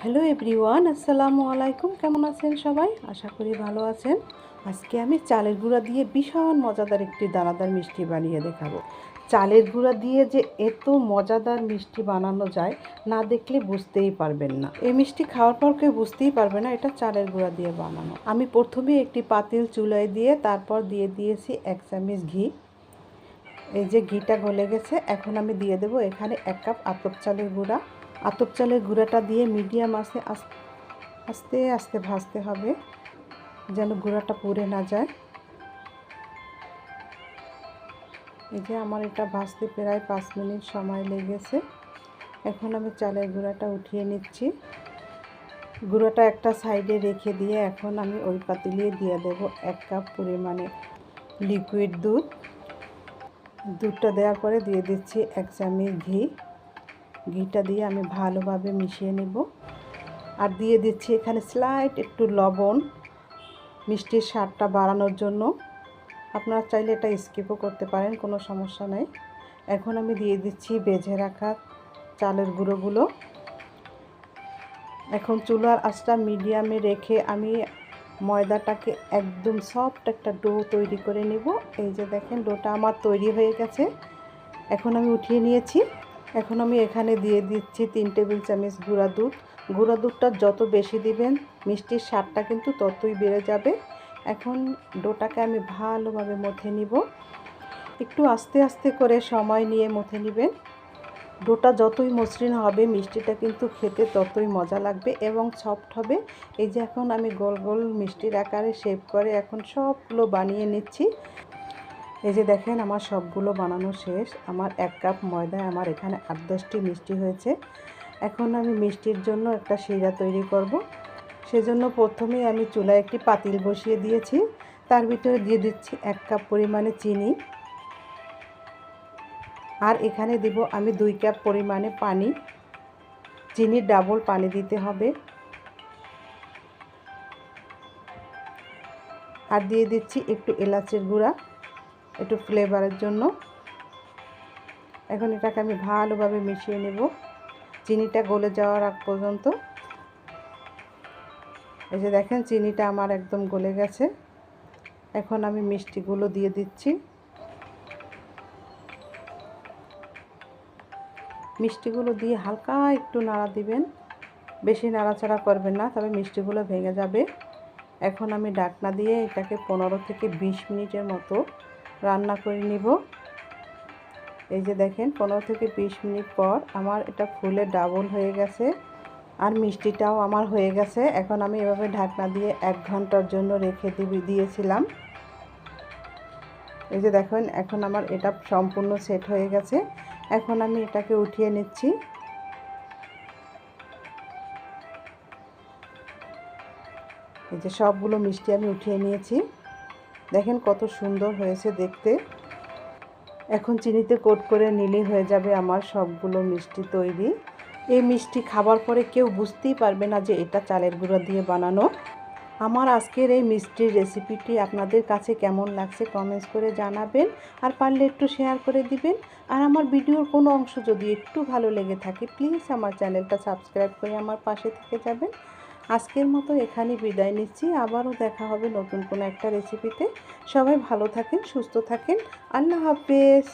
Hello everyone, আসসালামু আলাইকুম। কেমন আছেন সবাই? আশা করি ভালো আছেন। আজকে আমি চালের গুঁড়া দিয়ে ভীষণ মজাদার একটি দানাদার মিষ্টি বানিয়ে দেখাবো। চালের গুঁড়া দিয়ে যে এত মজাদার মিষ্টি বানানো যায়, না দেখলে বুঝতেই পারবেন না। এই মিষ্টি খাওয়ার পর কেউ বুঝতেই পারবে না এটা চালের গুঁড়া দিয়ে বানানো। আমি প্রথমে একটি পাতিল চুলায় দিয়ে, তারপর দিয়ে দিয়েছি এক চামচ ঘি। এই যে ঘিটা গলে গেছে, এখন আমি দিয়ে দেবো এখানে এক কাপ আতপ চালের গুঁড়া। আতপ চালের গুঁড়াটা দিয়ে মিডিয়াম আঁচে আস- আস্তে আস্তে ভাজতে হবে, যেন গুঁড়াটা পুড়ে না যায়। এই যে আমার এটা ভাজতে প্রায় পাঁচ মিনিট সময় লেগেছে। এখন আমি চালের গুঁড়াটা উঠিয়ে নিচ্ছি। গুঁড়োটা একটা সাইডে রেখে দিয়ে এখন আমি ওই পাতিলিয়ে দিয়ে দেব এক কাপ পরিমাণে লিকুইড দুধ। দুধটা দেওয়ার পরে দিয়ে দিচ্ছি এক চামচ ঘি। ঘিটা দিয়ে আমি ভালোভাবে মিশিয়ে নেব। আর দিয়ে দিচ্ছি এখানে স্লাইট একটু লবণ, মিষ্টির স্বাদটা বাড়ানোর জন্য। আপনারা চাইলে এটা স্কিপও করতে পারেন, কোনো সমস্যা নেই। এখন আমি দিয়ে দিচ্ছি বেজে রাখা চালের গুঁড়োগুলো। এখন চুলার আঁচটা মিডিয়ামে রেখে আমি ময়দাটাকে একদম সফট একটা ডো তৈরি করে নিব। এই যে দেখেন ডোটা আমার তৈরি হয়ে গেছে। এখন আমি উঠিয়ে নিয়েছি। এখন আমি এখানে দিয়ে দিচ্ছি তিন টেবিল চামচ গুঁড়া দুধ। গুঁড়া দুধটা যত বেশি দিবেন, মিষ্টির স্বাদটা কিন্তু ততই বেড়ে যাবে। এখন ডোটাকে আমি ভালোভাবে মথে নিব। একটু আস্তে আস্তে করে সময় নিয়ে মথে নেবেন। ডোটা যতই মসৃণ হবে, মিষ্টিটা কিন্তু খেতে ততই মজা লাগবে এবং সফট হবে। এই যে এখন আমি গোল গোল মিষ্টির আকারে শেপ করে এখন সবগুলো বানিয়ে নিচ্ছি। এই যে দেখেন, আমার সবগুলো বানানো শেষ। আমার এক কাপ ময়দায় আমার এখানে আট দশটি মিষ্টি হয়েছে। এখন আমি মিষ্টির জন্য একটা শিরা তৈরি করব। সেজন্য প্রথমেই আমি চুলায় একটি পাতিল বসিয়ে দিয়েছি। তার ভিতরে দিয়ে দিচ্ছি এক কাপ পরিমাণে চিনি। আর এখানে দিব আমি দুই কাপ পরিমাণে পানি। চিনির ডাবল পানি দিতে হবে। আর দিয়ে দিচ্ছি একটু এলাচের গুঁড়া। একটু ফ্লেভারের জন্য। এখন এটাকে আমি ভালোভাবে মিশিয়ে নেব। চিনিটা গলে যাওয়ার আগ পর্যন্ত। এই যে দেখেন, চিনিটা আমার একদম গলে গেছে। এখন আমি মিষ্টিগুলো দিয়ে দিচ্ছি। মিষ্টিগুলো দিয়ে হালকা একটু নাড়া দিবেন। বেশি নাড়াচাড়া করবেন না, তবে মিষ্টিগুলো ভেঙে যাবে। এখন আমি ডাকনা দিয়ে এটাকে পনেরো থেকে বিশ মিনিটের মতো রান্না করে নিব। এই যে দেখেন, পনেরো থেকে বিশ মিনিট পর আমার এটা ফুলে ডাবল হয়ে গেছে আর মিষ্টিটাও আমার হয়ে গেছে। এখন আমি এভাবে ঢাকনা দিয়ে এক ঘণ্টার জন্য রেখে দিয়েছিলাম। এই যে দেখেন, এখন আমার এটা সম্পূর্ণ সেট হয়ে গেছে। এখন আমি এটাকে উঠিয়ে নিচ্ছি। এই যে সবগুলো মিষ্টি আমি উঠিয়ে নিয়েছি। দেখেন কত সুন্দর হয়েছে দেখতে। এখন চিনিতে কোট করে নিলেই হয়ে যাবে আমার সবগুলো মিষ্টি তৈরি। এই মিষ্টি খাবার পরে কেউ বুঝতেই পারবে না যে এটা চালের গুঁড়ো দিয়ে বানানো। আমার আজকের এই মিষ্টির রেসিপিটি আপনাদের কাছে কেমন লাগছে কমেন্টস করে জানাবেন আর পারলে একটু শেয়ার করে দিবেন। আর আমার ভিডিওর কোনো অংশ যদি একটু ভালো লেগে থাকে প্লিজ আমার চ্যানেলটা সাবস্ক্রাইব করে আমার পাশে থেকে যাবেন। আজকের মতো এখানে বিদায় নিচ্ছি। আবারও দেখা হবে নতুন কোনো একটা রেসিপিতে সবাই ভালো থাকেন, সুস্থ থাকেন। আল্লাহ হাফেজ।